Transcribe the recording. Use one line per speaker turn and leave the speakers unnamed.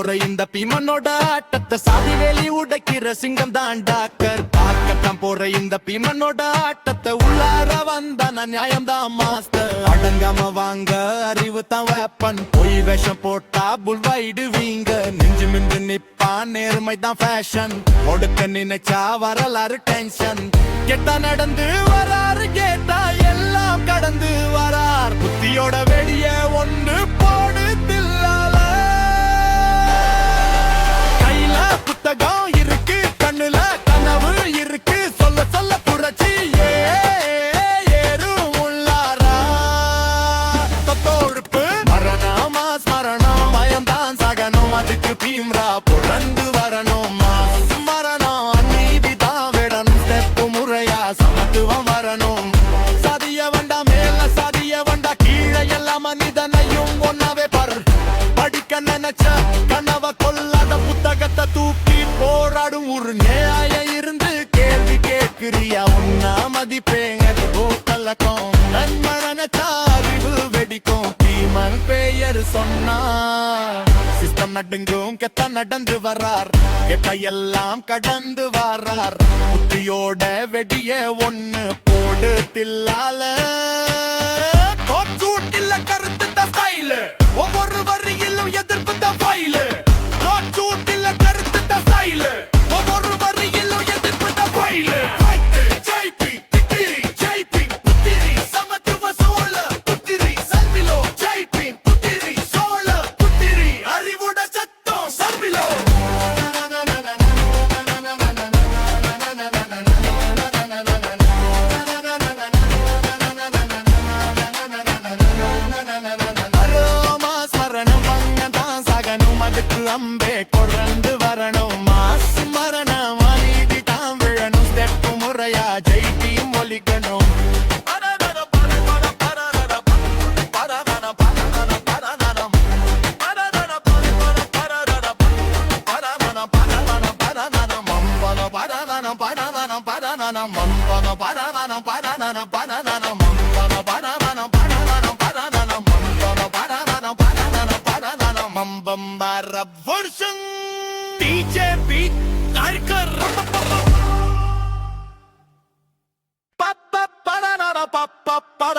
போற இந்த பீமனோட ஆட்டத்தை சாதி வேலி உடைக்கிற சிங்கம் தான் டாக்டர். பார்க்கத்தான் போற இந்த பீமனோட ஆட்டத்தை உள்ளார வந்தான நியாயம் தான் மாஸ்டர். அடங்காம வாங்க அறிவு தான் வேப்பன் பொய் வேஷம் போட்டா புல்வாயிடுவீங்க நெஞ்சு மின்று நிப்பான் நேர்மை தான் ஃபேஷன் ஒடுக்க நினைச்சா வரலாறு டென்ஷன் கெட்டா நடந்து வராரு கேட்டா புரண்டு வரணுமா? மரணம் நீதி தான் விடணும் ஸ்டெப்பு முறையா சமத்துவம் வரணும். சதிய வண்டா மேல சதிய வண்டா கீழே. எல்லாம் மனிதனையும் ஒன்னாவே பர். படிக்க நினைச்ச கனவ கொல்லாத புத்தகத்தை தூக்கி போராடும் ஒரு நியாயம் இருந்து கேள்வி கேட்கிறியா? உன்னா மதிப்பேங்க கலக்கம் நன்மை நினைச்சா நடுங்கும் கெத்த நடந்து வர்றார். கெட்ட கடந்து வர்றார். புத்தியோட வெடிய ஒண்ணு போடு தில்லால கோச்சூட்டில்ல கருத்து ஸ்டைல் ஒவ்வொரு வரியிலும் எதிர்ப்பு தான் ஃபைல் கோச்சூட்டில்ல கருத்து தான் ஸ்டைல் சகனும் அதுக்கு அம்பே கொடர்ந்து வரணும் மாஸ் மரணம் அநீதி தான் விழணும் ஸ்டெப் முறையா ஜெயிட்டியும் ஒலிக்கணும் బంబార వర్షం బీజేపీ కార్యక్రమం